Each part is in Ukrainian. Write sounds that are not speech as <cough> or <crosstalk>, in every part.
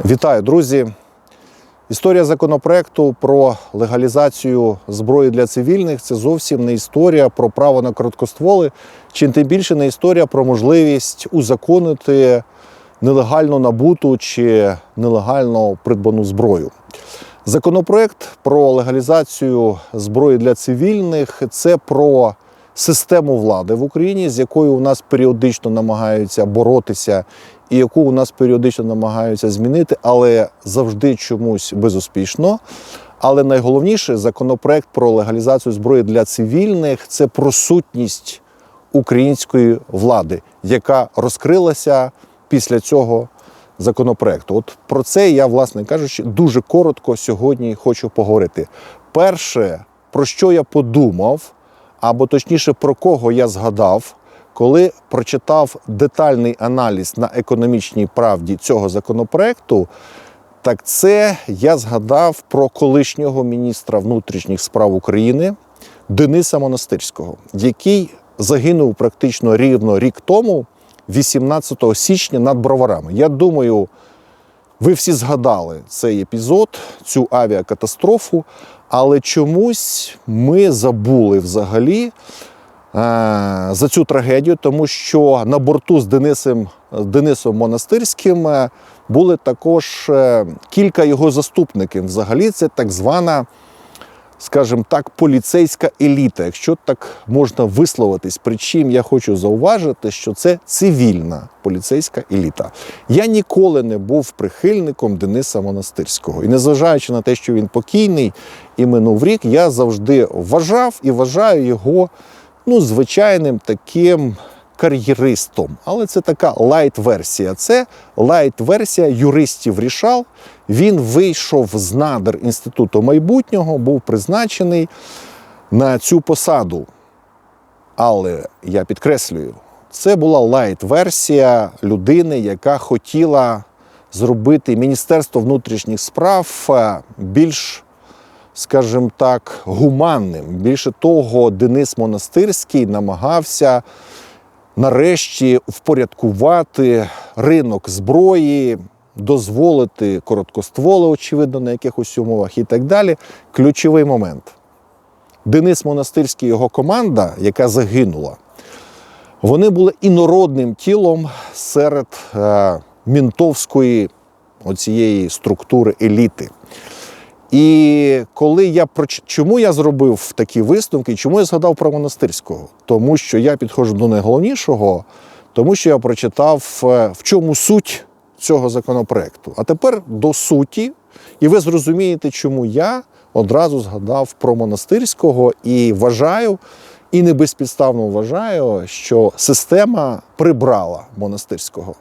Вітаю, друзі! Історія законопроекту про легалізацію зброї для цивільних це зовсім не історія про право на короткостволи, чи тим більше не історія про можливість узаконити нелегально набуту чи нелегально придбану зброю. Законопроект про легалізацію зброї для цивільних це про систему влади в Україні, з якою у нас періодично намагаються боротися, і яку у нас періодично намагаються змінити, але завжди чомусь безуспішно. Але найголовніше законопроект про легалізацію зброї для цивільних це про сутність української влади, яка розкрилася після цього законопроекту. От про це я, власне кажучи, дуже коротко сьогодні хочу поговорити. Перше, про що я подумав, або точніше про кого я згадав, коли прочитав детальний аналіз на економічній правді цього законопроекту, так це я згадав про колишнього міністра внутрішніх справ України Дениса Монастирського, який загинув практично рівно рік тому, 18 січня над броварами. Я думаю, ви всі згадали цей епізод, цю авіакатастрофу, але чомусь ми забули взагалі за цю трагедію, тому що на борту з Денисом, Денисом Монастирським е, були також е, кілька його заступників. Взагалі, це так звана, скажімо так, поліцейська еліта, якщо так можна висловитись. Причим я хочу зауважити, що це цивільна поліцейська еліта. Я ніколи не був прихильником Дениса Монастирського. І незважаючи на те, що він покійний і минув рік, я завжди вважав і вважаю його ну, звичайним таким кар'єристом. Але це така лайт-версія. Це лайт-версія юристів рішал. Він вийшов з надр інституту майбутнього, був призначений на цю посаду. Але я підкреслюю, це була лайт-версія людини, яка хотіла зробити Міністерство внутрішніх справ е, більш, скажімо так, гуманним. Більше того, Денис Монастирський намагався нарешті впорядкувати ринок зброї, дозволити короткостволи, очевидно, на якихось умовах і так далі. Ключовий момент. Денис Монастирський і його команда, яка загинула, вони були інородним тілом серед е, мінтовської оцієї структури еліти. І коли я чому я зробив такі висновки, чому я згадав про монастирського? Тому що я підходжу до найголовнішого, тому що я прочитав, е, в чому суть цього законопроекту. А тепер до суті, і ви зрозумієте, чому я одразу згадав про монастирського і вважаю, і не безпідставно вважаю, що система прибрала монастирського.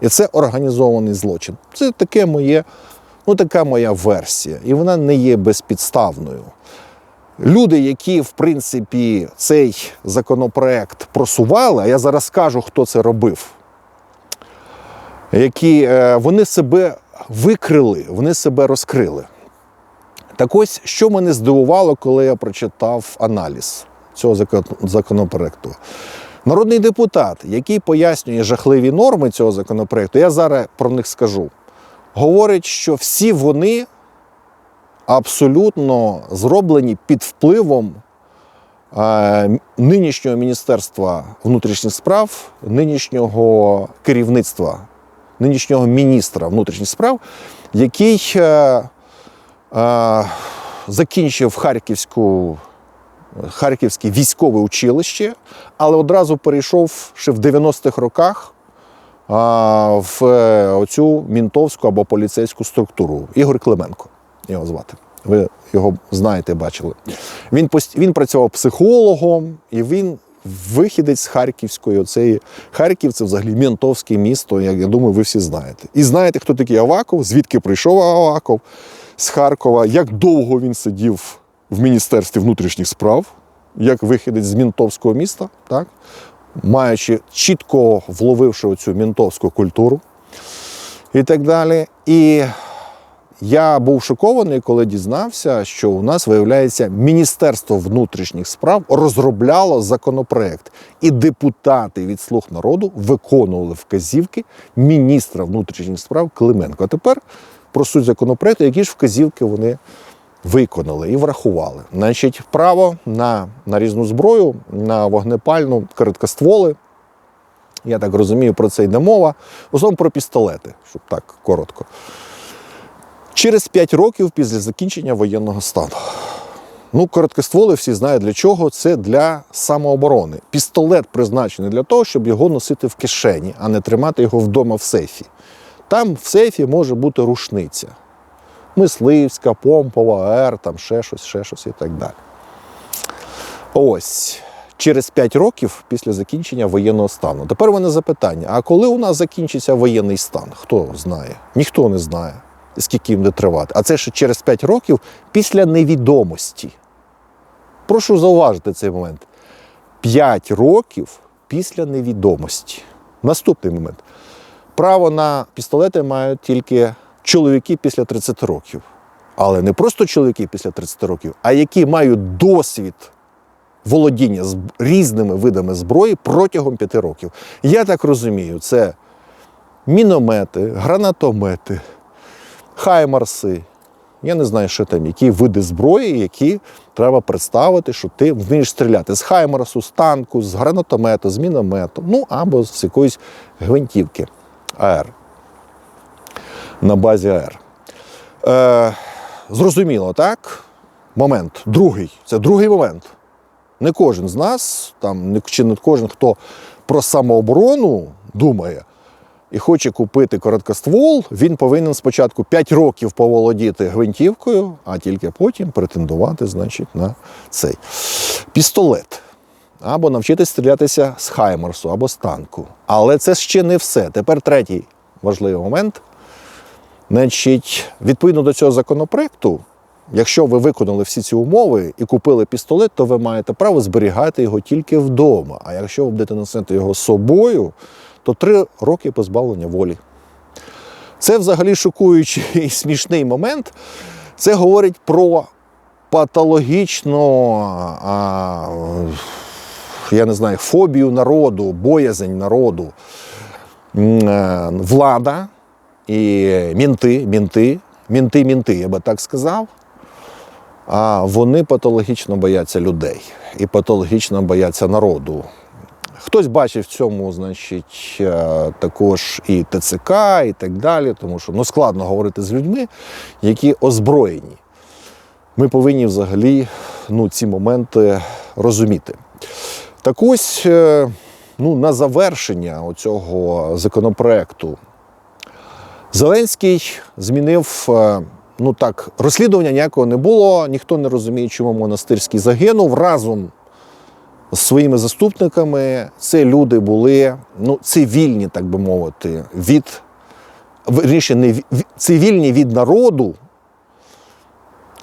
І це організований злочин. Це таке моє, ну така моя версія, і вона не є безпідставною. Люди, які, в принципі, цей законопроект просували, а я зараз скажу, хто це робив, які е, вони себе викрили, вони себе розкрили. Так ось, що мене здивувало, коли я прочитав аналіз цього законопроекту. Народний депутат, який пояснює жахливі норми цього законопроекту, я зараз про них скажу, говорить, що всі вони абсолютно зроблені під впливом е, нинішнього Міністерства внутрішніх справ, нинішнього керівництва, нинішнього міністра внутрішніх справ, який е, е, закінчив Харківську Харківське військове училище, але одразу перейшов ще в 90-х роках в е, оцю мінтовську або поліцейську структуру. Ігор Клименко його звати. Ви його знаєте, бачили. Він, він працював психологом, і він вихідець з Харківської. Оцеї Харків це взагалі мінтовське місто, як я думаю, ви всі знаєте. І знаєте, хто такий Аваков, звідки прийшов Аваков з Харкова, як довго він сидів в Міністерстві внутрішніх справ, як вихідець з мінтовського міста, так? Маючи чітко вловивши оцю мінтовську культуру і так далі. І Я був шокований, коли дізнався, що у нас виявляється Міністерство внутрішніх справ розробляло законопроект, і депутати від слуг народу виконували вказівки міністра внутрішніх справ Клименко. А тепер про суть законопроекту, які ж вказівки вони виконали і врахували. Значить, право на нарізну зброю, на вогнепальну короткостволи. Я так розумію, про це йде мова. В основному про пістолети, щоб так коротко. Через 5 років після закінчення воєнного стану. Ну, короткостволи всі знають для чого. Це для самооборони. Пістолет призначений для того, щоб його носити в кишені, а не тримати його вдома в сейфі. Там в сейфі може бути рушниця. Мисливська, помпова, АР, там ще щось, ще щось і так далі. Ось. Через 5 років після закінчення воєнного стану. Тепер у мене запитання: а коли у нас закінчиться воєнний стан? Хто знає? Ніхто не знає, скільки буде тривати. А це ще через 5 років після невідомості. Прошу зауважити цей момент. 5 років після невідомості. Наступний момент. Право на пістолети мають тільки чоловіки після 30 років. Але не просто чоловіки після 30 років, а які мають досвід володіння з різними видами зброї протягом 5 років. Я так розумію, це міномети, гранатомети, хаймарси. Я не знаю, що там, які види зброї, які треба представити, що ти вмієш стріляти з хаймарсу, з танку, з гранатомету, з міномету, ну або з якоїсь гвинтівки АР. На базі АР. Е, зрозуміло, так? Момент. Другий. Це другий момент. Не кожен з нас, там, чи не кожен, хто про самооборону думає і хоче купити короткоствол, він повинен спочатку 5 років поволодіти гвинтівкою, а тільки потім претендувати значить, на цей пістолет. Або навчитися стрілятися з Хаймерсу або з танку. Але це ще не все. Тепер третій важливий момент. Значить, відповідно до цього законопроекту, якщо ви виконали всі ці умови і купили пістолет, то ви маєте право зберігати його тільки вдома. А якщо ви будете носити його собою, то три роки позбавлення волі. Це взагалі шокуючий <laughs> і смішний момент. Це говорить про патологічну, а, я не знаю, фобію народу, боязнь народу. Е, Влада і мінти, мінти, мінти, мінти, я би так сказав. А вони патологічно бояться людей і патологічно бояться народу. Хтось бачив в цьому, значить, е, також і ТЦК, і так далі, тому що ну, складно говорити з людьми, які озброєні. Ми повинні взагалі ну, ці моменти розуміти. Так ось, е, ну, на завершення цього законопроекту Зеленський змінив. е, Ну так, розслідування ніякого не було, ніхто не розуміє, чому монастирський загинув разом з своїми заступниками. Це люди були ну, цивільні, так би мовити, від верніше, не ві- ві- цивільні від народу,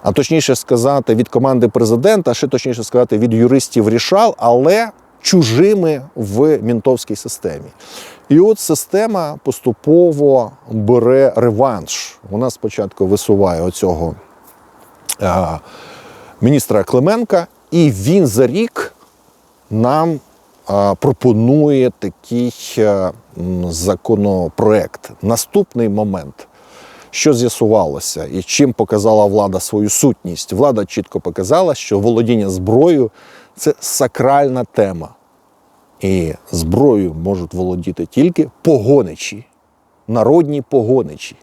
а точніше сказати, від команди президента, а ще точніше сказати, від юристів рішал, але чужими в мінтовській системі. І от система поступово бере реванш. Вона спочатку висуває оцього а, міністра Клименка, і він за рік нам а, пропонує такий а, законопроект. Наступний момент. Що з'ясувалося і чим показала влада свою сутність? Влада чітко показала, що володіння зброєю це сакральна тема. І зброєю можуть володіти тільки погоничі, народні погоничі.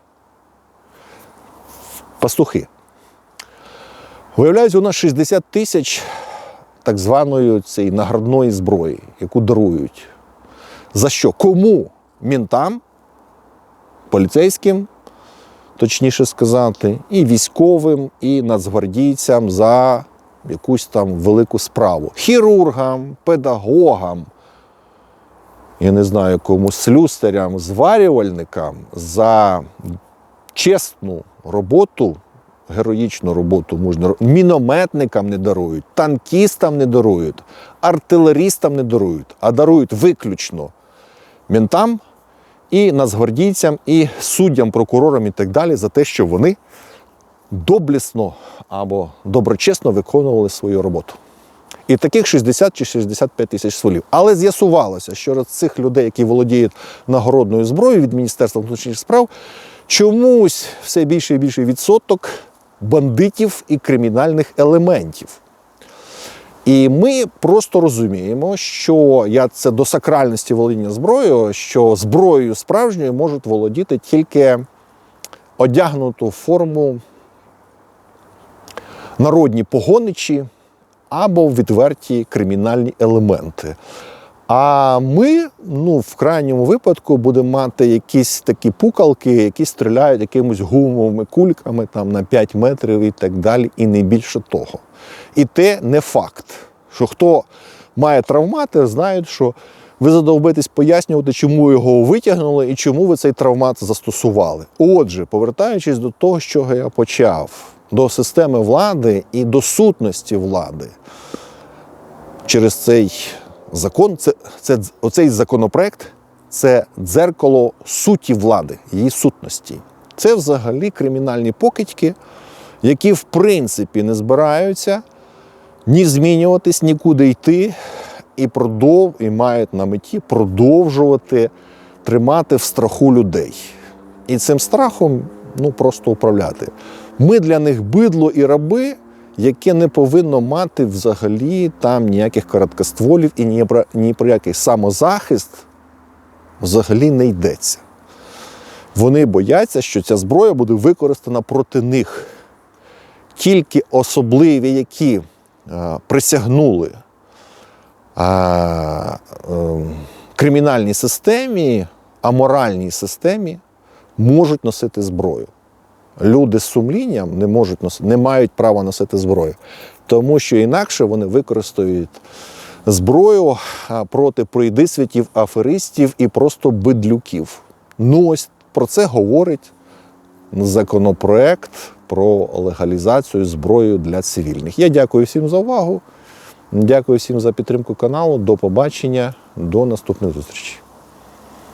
Пастухи. Виявляється, у нас 60 тисяч так званої цієї наградної зброї, яку дарують. За що? Кому? Мінтам, поліцейським, точніше сказати, і військовим, і нацгвардійцям за якусь там велику справу. Хірургам, педагогам, я не знаю, кому слюсарям, зварювальникам за чесну роботу, героїчну роботу мужню, мінометникам не дарують, танкістам не дарують, артилерістам не дарують, а дарують виключно мінтам і нацгвардійцям, і суддям, прокурорам і так далі за те, що вони доблісно або доброчесно виконували свою роботу. І таких 60 чи 65 тисяч стволів. Але з'ясувалося, що цих людей, які володіють нагородною зброєю від Міністерства внутрішніх справ, чомусь все більший і більший відсоток бандитів і кримінальних елементів. І ми просто розуміємо, що я це до сакральності володіння зброєю, що зброєю справжньою можуть володіти тільки одягнуту форму народні погоничі або відверті кримінальні елементи. А ми, ну, в крайньому випадку, будемо мати якісь такі пукалки, які стріляють якимось гумовими кульками там, на 5 метрів і так далі, і не більше того. І те не факт, що хто має травмати, знають, що ви задовбитесь пояснювати, чому його витягнули і чому ви цей травмат застосували. Отже, повертаючись до того, з чого я почав, до системи влади і до сутності влади через цей закон, це, це оцей законопроект це дзеркало суті влади, її сутності. Це взагалі кримінальні покидьки, які в принципі не збираються ні змінюватись, нікуди йти, і продов, і мають на меті продовжувати тримати в страху людей. І цим страхом ну, просто управляти. Ми для них бидло і раби, яке не повинно мати взагалі там ніяких короткостволів і ні про, ні про який самозахист взагалі не йдеться. Вони бояться, що ця зброя буде використана проти них. Тільки особливі, які е, присягнули е, е, кримінальній системі, аморальній системі, можуть носити зброю. Люди з сумлінням не можуть носити, не мають права носити зброю, тому що інакше вони використають зброю проти пройдисвітів, аферистів і просто бидлюків. Ну ось про це говорить законопроект про легалізацію зброї для цивільних. Я дякую всім за увагу. Дякую всім за підтримку каналу. До побачення, до наступних зустрічей.